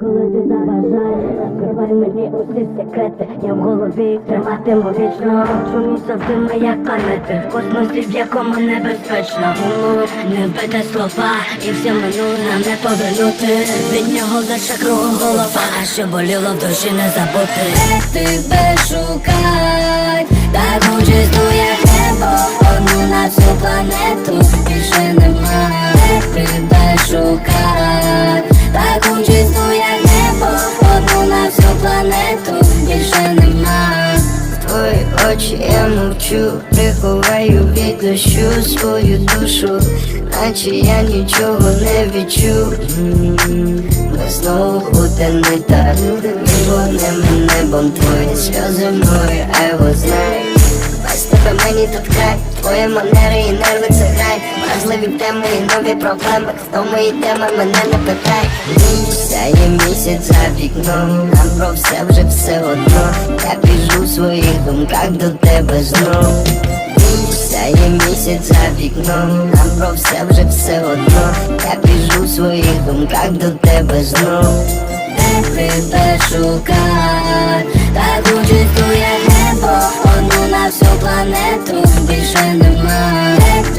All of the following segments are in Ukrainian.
коли ти забажаєш. Розкривай мені усі секрети, я в голові триматиму вічно. Чому завжди ми як планети В космосі, в якому небезпечно. Гумор, не бити слова І все минуле не повернути. Від нього лише кругом голова А що боліло в душі не забути. Де тебе шукать Так як небо Одну на всю планету більше нема Де тебе шукать всю тут більше нема Твої очі я мовчу, приховаю від дощу свою душу, наче я нічого не відчув. Ми знову не так, вогнем і небом твої сльози мною, I was Без тебе мені тут край, твої манери і нерви це грай Вразливі теми і нові проблеми, хто мої теми мене не питай. Сяє місяць за вікном, нам про все вже все одно. Я біжу в своїх думках до тебе знов. Сяє місяць за вікном, нам про все вже все одно. Я біжу в своїх думках до тебе знов. Тебе шукать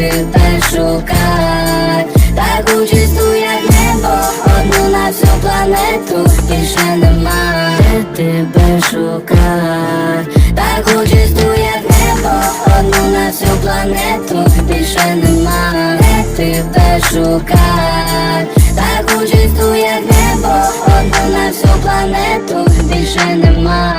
тебе шукать Так чисто як небо Одну на всю планету більше нема Де тебе шукать Так чисто як небо Одну на всю планету більше нема Де тебе шукать Так чисто як небо Одну на всю планету більше нема